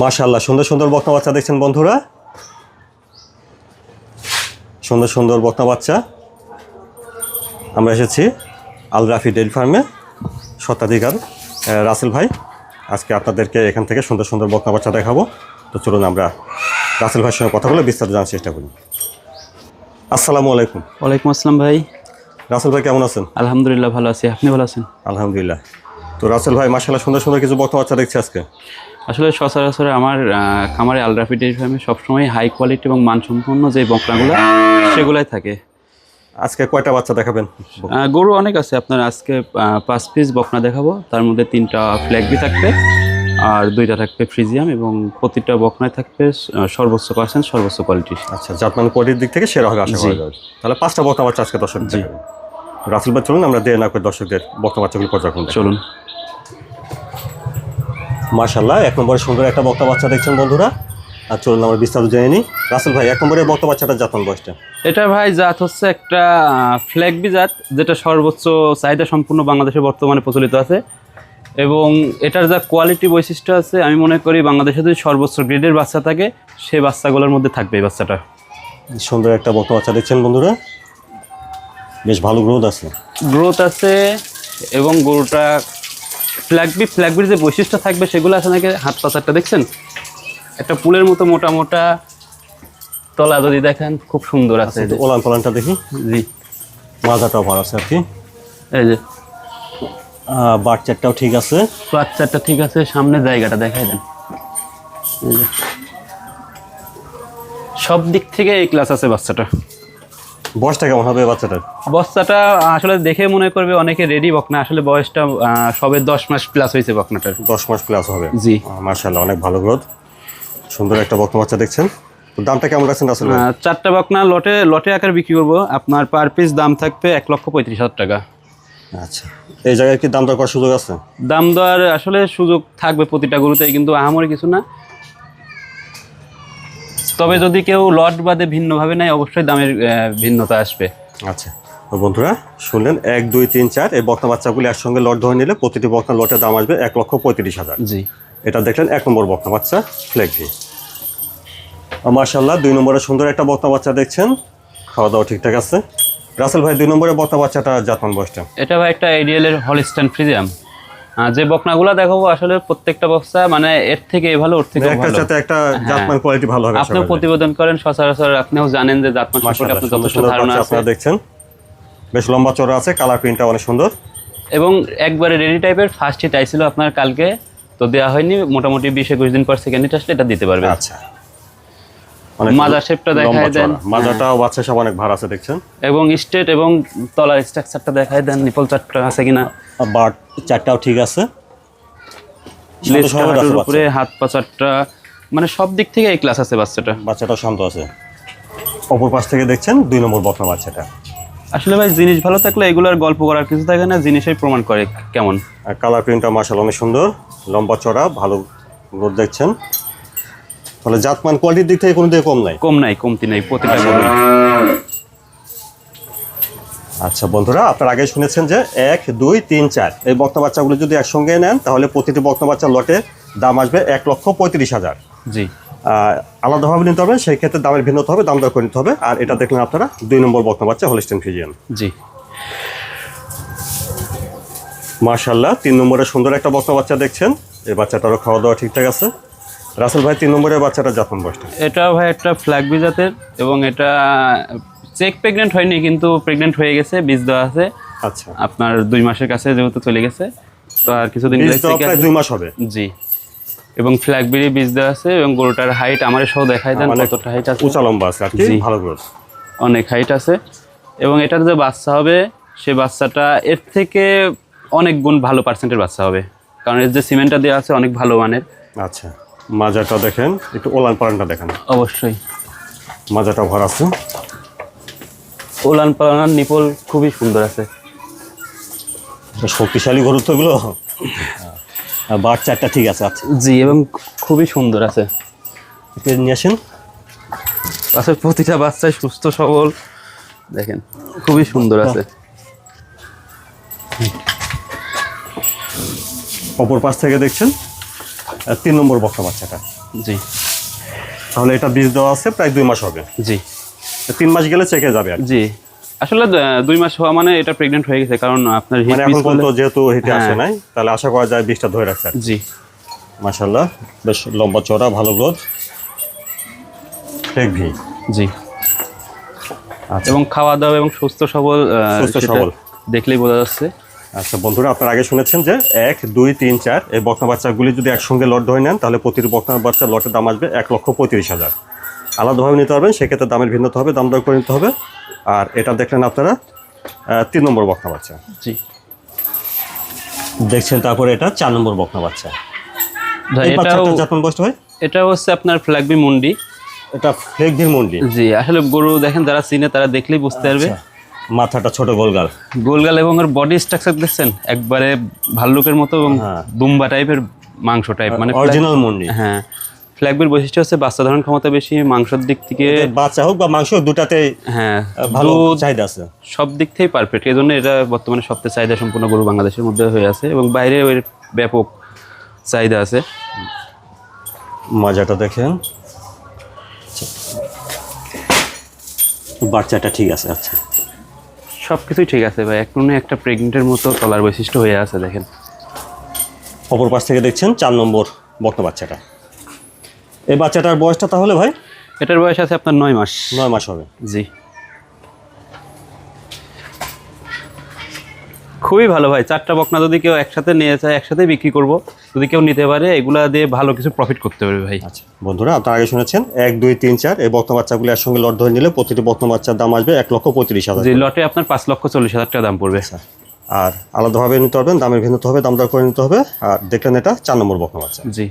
মাশাল্লাহ সুন্দর সুন্দর বকনা বাচ্চা দেখছেন বন্ধুরা? সুন্দর সুন্দর বকনা বাচ্চা। আমরা এসেছি আল রাফি ডেইরি ফার্মে স্বত্বাধিকার রাসেল ভাই। আজকে আপনাদেরকে এখান থেকে সুন্দর সুন্দর বকনা বাচ্চা দেখাবো। তো চলুন আমরা রাসেল ভাইয়ের সঙ্গে কথা বলে বিস্তারিত জানার চেষ্টা করি। আসসালামু আলাইকুম। ওয়ালাইকুম আসসালাম ভাই। রাসেল ভাই কেমন আছেন? আলহামদুলিল্লাহ ভালো আছি। আপনি ভালো আছেন? আলহামদুলিল্লাহ। তো রাসেল ভাই মাসাল্লাহ সুন্দর সুন্দর কিছু বকনা বাচ্চা দেখছি আজকে। আসলে সচরাচর আমার খামারে আলরাফি ডেয়ারি ফার্মে সবসময় হাই কোয়ালিটি এবং মানসম্পন্ন যে বকনাগুলো সেগুলাই থাকে। আজকে কয়টা বাচ্চা দেখাবেন? গরু অনেক আছে। আপনার আজকে পাঁচ পিস বকনা দেখাবো। তার মধ্যে তিনটা ফ্ল্যাগবি থাকবে আর দুইটা থাকবে ফ্রিজিয়াম এবং প্রতিটা বকনায় থাকবে সর্বোচ্চ পার্সেন্ট সর্বোচ্চ কোয়ালিটি আচ্ছা জাতমান কোয়ালিটির দিক থেকে সেরা হবে আশা করা যায়। তাহলে পাঁচটা বকনা বাচ্চা আজকে দর্শক জি। রাসেল ভাই চলুন আমরা দিয়ে না করে দর্শকদের বকনা বাচ্চাগুলো করি। চলুন। মাশাল্লাহ এক নম্বরে সুন্দর একটা বকনা বাচ্চা দেখছেন বন্ধুরা। আর চলুন আমরা বিস্তারিত জেনে নিই। রাসেল ভাই এক নম্বরে বকনা বাচ্চাটা জাতমান বয়সটা? এটা ভাই জাত হচ্ছে একটা ফ্ল্যাগবি জাত যেটা সর্বোচ্চ চাহিদা সম্পূর্ণ বাংলাদেশে বর্তমানে প্রচলিত আছে। এবং এটার যা কোয়ালিটি বৈশিষ্ট্য আছে আমি মনে করি বাংলাদেশে যদি সর্বোচ্চ গ্রেডের বাচ্চা থাকে সেই বাচ্চাগুলোর মধ্যে থাকবে এই বাচ্চাটা। সুন্দর একটা বকনা বাচ্চা দেখছেন বন্ধুরা। বেশ ভালো গ্রোথ আছে। গ্রোথ আছে এবং গরুটা ফ্ল্যাগবি ফ্ল্যাগবির যে বৈশিষ্ট্য থাকবে সেগুলো আছে নাকি হাত পাচারটা দেখছেন? একটা পুলের মতো মোটা মোটা তলা যদি দেখেন খুব সুন্দর আছে একটু ওলান পালানটা দেখি। জি। মাজাটাও ভালো আছে আর কি। এই যে। আহ, বাচ্চাটাও ঠিক আছে। বাচ্চাটা ঠিক আছে সামনে জায়গাটা দেখাই দেন। সব দিক থেকে এই ক্লাস আছে বাচ্চাটা। বয়সটা কেমন হবে বাচ্চাটার? বস্তাটা আসলে দেখে মনে করবে অনেকে রেডি বকনা। আসলে বয়সটা সবে দশ মাস প্লাস হয়েছে বকনাটার। দশ মাস প্লাস হবে। জি। মার্শাল্লাহ অনেক ভালো গ্রোথ সুন্দর একটা বকনা বাচ্চা দেখছেন। তো দামটা কেমন রাখছেন আহ, চারটা বকনা লটে লটে আকারে বিক্রি করব। আপনার পার পিস দাম থাকবে এক লক্ষ পঁয়ত্রিশ হাজার টাকা। আচ্ছা। এই জায়গায় কি দাম দর করার সুযোগ আছে? দাম দেওয়ার আসলে সুযোগ থাকবে প্রতিটা গরুতে কিন্তু আহামরি কিছু না। তবে যদি কেউ লট বাদে ভিন্নভাবে নেয় অবশ্যই দামের ভিন্নতা আসবে। আচ্ছা। তো বন্ধুরা শুনলেন এক দুই তিন চার এই বকনা বাচ্চাগুলি একসঙ্গে লট ধরে নিলে প্রতিটি বকনা লটের দাম আসবে এক লক্ষ পঁয়ত্রিশ হাজার। জি। এটা দেখলেন এক নম্বর বকনা বাচ্চা ফ্লেক ভি মার্শাল্লাহ দুই নম্বরে সুন্দর একটা বকনা বাচ্চা দেখছেন। খাওয়া দাওয়া ঠিকঠাক আছে। রাসেল ভাই দুই নম্বরে বকনা বাচ্চাটা জাতমান বয়সটা? এটা ভাই একটা এডিএল এর হলিস্টান ফ্রিজিয়াম যে বকনা বকনাগুলো দেখাবো আসলে প্রত্যেকটা বক্সা মানে এর থেকে ভালো ওর থেকে ভালো। সাথে একটা জাতমান কোয়ালিটি ভালো হবে যায়। প্রতিবেদন করেন সচরাচর আপনিও জানেন যে জাতমান সম্পর্কে আপনার যথেষ্ট ধারণা আছে। আপনারা দেখছেন। বেশ লম্বা চড়া আছে কালার প্রিন্টটা অনেক সুন্দর। এবং একবারে রেডি টাইপের ফার্স্ট হিট আইছিল আপনার কালকে তো দেওয়া হয়নি মোটামুটি বিশ একুশ দিন পর সেকেন্ড হিট আসলে এটা দিতে পারবে আচ্ছা। মাজার শেপটা দেখায় দেন। চড়া। বাচ্চা সব অনেক ভার আছে দেখছেন? এবং স্টেট এবং তলার স্ট্রাকচারটা দেখায় দেন নিপল চারটা আছে কিনা। বাট চারটাও ঠিক আছে। শান্ত লেজটা স্বভাবের আছে হাঁটুর বাচ্চা। উপরে হাত পা চারটা মানে সব দিক থেকে এই ক্লাস আছে বাচ্চাটা। বাচ্চাটাও শান্ত আছে। অপর পাশ থেকে দেখছেন দুই নম্বর বকনা বাচ্চাটা। আসলে ভাই জিনিস ভালো থাকলে এগুলোর গল্প করার কিছু থাকে না জিনিসের প্রমাণ করে কেমন। কালার প্রিন্টটা মার্শাল অনেক সুন্দর লম্বা চড়া ভালো রোদ দেখছেন। তাহলে জাতমান কোয়ালিটির দিক থেকে কোনো দিকে কম নাই? কম নাই কমতি নাই প্রতিটা গরু আচ্ছা বন্ধুরা আপনারা আগে শুনেছেন যে এক দুই তিন চার। এই বক্তা বাচ্চাগুলো যদি একসঙ্গে নেন তাহলে প্রতিটি বক্তা বাচ্চার লটে দাম আসবে এক লক্ষ পঁয়ত্রিশ হাজার। জি। আলাদাভাবে নিতে হবে সেই ক্ষেত্রে দামের ভিন্নতা হবে দাম দর করে নিতে হবে। আর এটা দেখলেন আপনারা দুই নম্বর বক্তা বাচ্চা হলিস্টেন ফিজিয়ান জি। মার্শাল্লাহ তিন নম্বরে সুন্দর একটা বক্তা বাচ্চা দেখছেন। এই বাচ্চাটারও খাওয়া দাওয়া ঠিকঠাক আছে। রাসেল ভাই তিন নম্বরের বাচ্চাটা জাতমান বয়সটা? এটা ভাই একটা ফ্ল্যাগ জাতের এবং এটা চেক প্রেগনেন্ট হয়নি কিন্তু প্রেগনেন্ট হয়ে গেছে বীজ দেওয়া আছে। আচ্ছা। আপনার দুই মাসের কাছে যেহেতু চলে গেছে তো আর কিছুদিন। দুই মাস হবে। জি। এবং ফ্ল্যাগ বেরি বীজ দেওয়া আছে এবং গরুটার হাইট আমার সহ দেখাই দেন কতটা হাইট আছে। উঁচা লম্বা আছে আর কি ভালো গ্রোথ অনেক হাইট আছে। এবং এটার যে বাচ্চা হবে সে বাচ্চাটা এর থেকে অনেক গুণ ভালো পার্সেন্টের বাচ্চা হবে। কারণ এর যে সিমেন্টটা দেওয়া আছে অনেক ভালো মানের। আচ্ছা। মাজাটা দেখেন একটু ওলান পালানটা দেখেন। অবশ্যই। মাজাটা ভর আছে। ওলান পালান নিপল খুবই সুন্দর আছে। শক্তিশালী গরু তো এগুলো। বার চারটা ঠিক আছে আচ্ছা। জি এবং খুবই সুন্দর আছে। একটু নিয়ে আসেন। আসলে প্রতিটা বাচ্চাই সুস্থ সবল দেখেন খুবই সুন্দর আছে। অপর পাশ থেকে দেখছেন? তিন নম্বর বক্তা বাচ্চাটা। জি। তাহলে এটা বীজ দেওয়া আছে প্রায় দুই মাস হবে। জি। তিন মাস গেলে চেকে যাবে আর জি। আসলে দুই মাস হওয়া মানে এটা প্রেগনেন্ট হয়ে গেছে কারণ আপনার মানে এখন পর্যন্ত যেহেতু হিটে আসে হ্যাঁ। নাই তাহলে আশা করা যায় বীজটা ধরে রাখছে জি। মাশাল্লাহ বেশ লম্বা চড়া ভালো গ্রোথ। ভি। জি। আচ্ছা। এবং খাওয়া দাওয়া এবং সুস্থ সবল সুস্থ সবল। দেখলেই বোঝা যাচ্ছে। আচ্ছা বন্ধুরা আপনারা আগে শুনেছেন যে এক দুই তিন চার এই বকনা বাচ্চাগুলি যদি একসঙ্গে লট ধরে নেন তাহলে প্রতিটি বকনা বাচ্চার লটের দাম আসবে এক লক্ষ পঁয়ত্রিশ হাজার। আলাদাভাবে নিতে পারবেন সেক্ষেত্রে দামের ভিন্নতা হবে দাম দর করে নিতে হবে। আর এটা দেখলেন আপনারা তিন নম্বর বকনা বাচ্চা। জি। দেখছেন তারপরে এটা চার নম্বর বকনা বাচ্চা। এটাও এটা হচ্ছে আপনার ফ্ল্যাগবি মুন্ডি। এটা ফ্লেকভির মন্ডি। জি আসলে গরু দেখেন যারা চিনে তারা দেখলেই বুঝতে পারবে। আচ্ছা। মাথাটা ছোট গোলগাল। গোলগাল এবং ওর বডি স্ট্রাকচার দেখছেন? একবারে ভাল্লুকের মতো এবং হ্যাঁ। দুম্বা টাইপের মাংস টাইপ মানে অরিজিনাল মন্ডি। হ্যাঁ। ফ্ল্যাগবির বৈশিষ্ট্য হচ্ছে বাচ্চা ধারণ ক্ষমতা বেশি মাংসের দিক থেকে বাচ্চা হোক বা মাংস দুটাতে হ্যাঁ ভালো চাহিদা আছে। সব দিক থেকেই পারফেক্ট এই জন্য এটা বর্তমানে সবচেয়ে চাহিদা সম্পূর্ণ গরু বাংলাদেশের মধ্যে হয়ে আছে এবং বাইরে এর ব্যাপক চাহিদা আছে। মজাটা দেখেন। বাচ্চাটা ঠিক আছে আচ্ছা। সব কিছুই ঠিক আছে ভাই। এখন একটা প্রেগনেন্টের মতো তলার বৈশিষ্ট্য হয়ে আছে দেখেন। অপর পাশ থেকে দেখছেন চার নম্বর বক্ত বাচ্চাটা। এই বাচ্চাটার বয়সটা তাহলে ভাই? এটার বয়স আছে আপনার নয় মাস। নয় মাস হবে। জি। খুবই ভালো ভাই চারটা বকনা যদি কেউ একসাথে নিয়ে যায় একসাথে বিক্রি করব। যদি কেউ নিতে পারে এগুলা দিয়ে ভালো কিছু প্রফিট করতে পারবে ভাই। আচ্ছা বন্ধুরা আপনারা আগে শুনেছেন এক দুই তিন চার এই বক্তা বাচ্চাগুলো একসঙ্গে লট ধরে নিলে প্রতিটি বক্তা বাচ্চার দাম আসবে এক লক্ষ পঁয়ত্রিশ হাজার যে লটে আপনার পাঁচ লক্ষ চল্লিশ হাজার টাকা দাম পড়বে। স্যার আর আলাদাভাবে নিতে পারবেন দামের ভিন্নতা হবে দাম দর করে নিতে হবে আর দেখলেন এটা চার নম্বর বক্তা বাচ্চা। জি।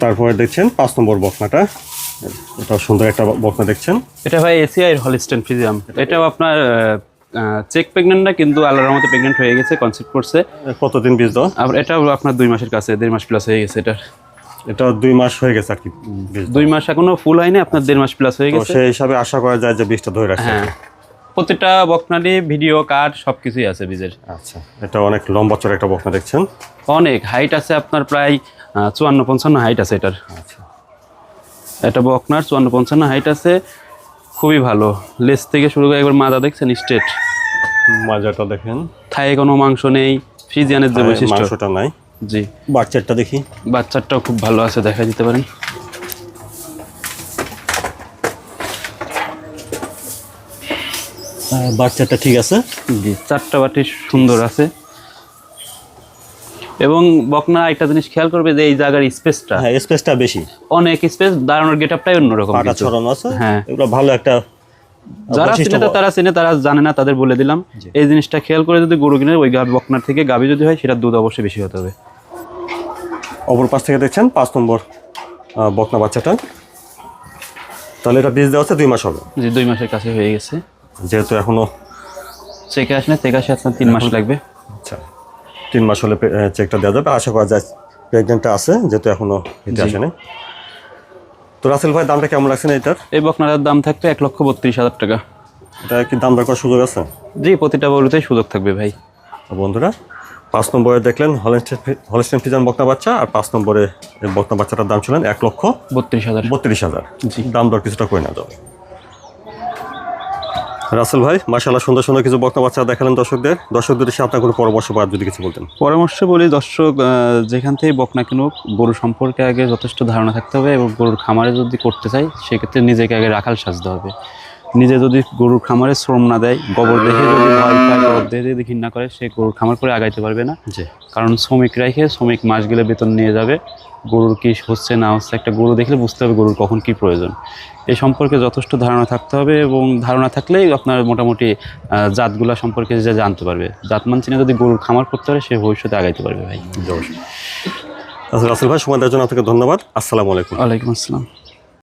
তারপরে দেখছেন পাঁচ নম্বর বকনাটা। এটা সুন্দর একটা বকনা দেখছেন। এটা ভাই এসিআই হলিস্টেন ফিজিয়াম এটাও আপনার চেক প্রেগনেন্ট না কিন্তু আল্লাহর রহমতে প্রেগনেন্ট হয়ে গেছে কনসেপ্ট করছে। কতদিন বীজ দেওয়া? আবার এটাও আপনার দুই মাসের কাছে দেড় মাস প্লাস হয়ে গেছে এটা এটা দুই মাস হয়ে গেছে আর কি। দুই মাস এখনও ফুল হয়নি আপনার দেড় মাস প্লাস হয়ে গেছে। সেই হিসাবে আশা করা যায় যে বীজটা ধরে রাখছে। হ্যাঁ। প্রতিটা বকনালি ভিডিও কার্ড সব কিছুই আছে বীজের। আচ্ছা এটা অনেক লম্বা চড়া একটা বকনা দেখছেন। অনেক। হাইট আছে আপনার প্রায় চুয়ান্ন পঞ্চান্ন হাইট আছে এটার। আচ্ছা। এটা বকনার চুয়ান্ন পঞ্চান্ন হাইট আছে খুবই ভালো। লেস থেকে শুরু করে একবার মাজা দেখছেন স্ট্রেট মাজাটা দেখেন। থায়ে কোনো মাংস নেই ফ্রিজিয়ানের যে বৈশিষ্ট্য। মাংসটা নাই। জি। বাচ্চারটা দেখি। বাচ্চারটাও খুব ভালো আছে দেখা দিতে পারেন। বাচ্চাটা ঠিক আছে? জি চারটা বাটি সুন্দর আছে। এবং বকনা একটা জিনিস খেয়াল করবে যে এই জায়গার স্পেসটা হ্যাঁ স্পেসটা বেশি। অনেক স্পেস দাঁড়ানোর গেট আপটাই অন্যরকম কিছু। ছড়ানো আছে। হ্যাঁ। এগুলো ভালো একটা যারা চিনে তারা চিনে তারা জানে না তাদের বলে দিলাম। এই জিনিসটা খেয়াল করে যদি গরু কিনে ওই বকনার থেকে গাভী যদি হয় সেটা দুধ অবশ্যই বেশি হতে হবে। অপর পাশ থেকে দেখছেন পাঁচ নম্বর বকনা বাচ্চাটা। তাহলে এটা বীজ দেওয়া আছে দুই মাস হবে। যে দুই মাসের কাছে হয়ে গেছে। যেহেতু এখনও চেকে আসলে চেকে আসে আপনার তিন মাস লাগবে। তিন মাস হলে চেকটা দেওয়া যাবে। আশা করা যায় প্রেগনেন্টটা আছে যেহেতু এখনও হিটে জি। আসেনি। তো রাসেল ভাই দামটা কেমন লাগছে না এটার? এই বকনাটার দাম থাকবে এক লক্ষ বত্রিশ হাজার টাকা। এটা কি দাম করার সুযোগ আছে? জি প্রতিটা বলতেই সুযোগ থাকবে ভাই। বন্ধুরা পাঁচ নম্বরে দেখলেন হলস্টেন ফিজান বকনা বাচ্চা আর পাঁচ নম্বরে বকনা বাচ্চাটার দাম ছিলেন এক লক্ষ বত্রিশ হাজার। বত্রিশ হাজার। জি। দাম দর কিছুটা করে না যাবে রাসেল ভাই মাশাল্লাহ সুন্দর সুন্দর কিছু বকনা বাচ্চা দেখালেন দর্শকদের। দর্শকদের এসে আপনার কোনো পরামর্শ বা যদি কিছু বলতেন। পরামর্শ বলি দর্শক যেখান থেকে বকনা কিনুক গরু সম্পর্কে আগে যথেষ্ট ধারণা থাকতে হবে এবং গরুর খামারে যদি করতে চাই সেক্ষেত্রে নিজেকে আগে রাখাল সাজতে হবে। নিজে যদি গরুর খামারে শ্রম না দেয় গোবর দেখে যদি ভয় পায় গোবর দেখে যদি ঘৃণা করে সে গরুর খামার করে আগাইতে পারবে না। কারণ শ্রমিক রেখে শ্রমিক মাস গেলে বেতন নিয়ে যাবে। গরুর কি হচ্ছে না হচ্ছে একটা গরু দেখলে বুঝতে হবে গরুর কখন কি প্রয়োজন। এ সম্পর্কে যথেষ্ট ধারণা থাকতে হবে এবং ধারণা থাকলেই আপনার মোটামুটি জাতগুলা সম্পর্কে যে জানতে পারবে। জাতমান চিনে যদি গরুর খামার করতে পারে সে ভবিষ্যতে আগাইতে পারবে ভাই। অবশ্যই। আচ্ছা রাসেল ভাই সময় দেওয়ার জন্য আপনাকে ধন্যবাদ। আসসালামু আলাইকুম। ওয়ালাইকুম আসসালাম।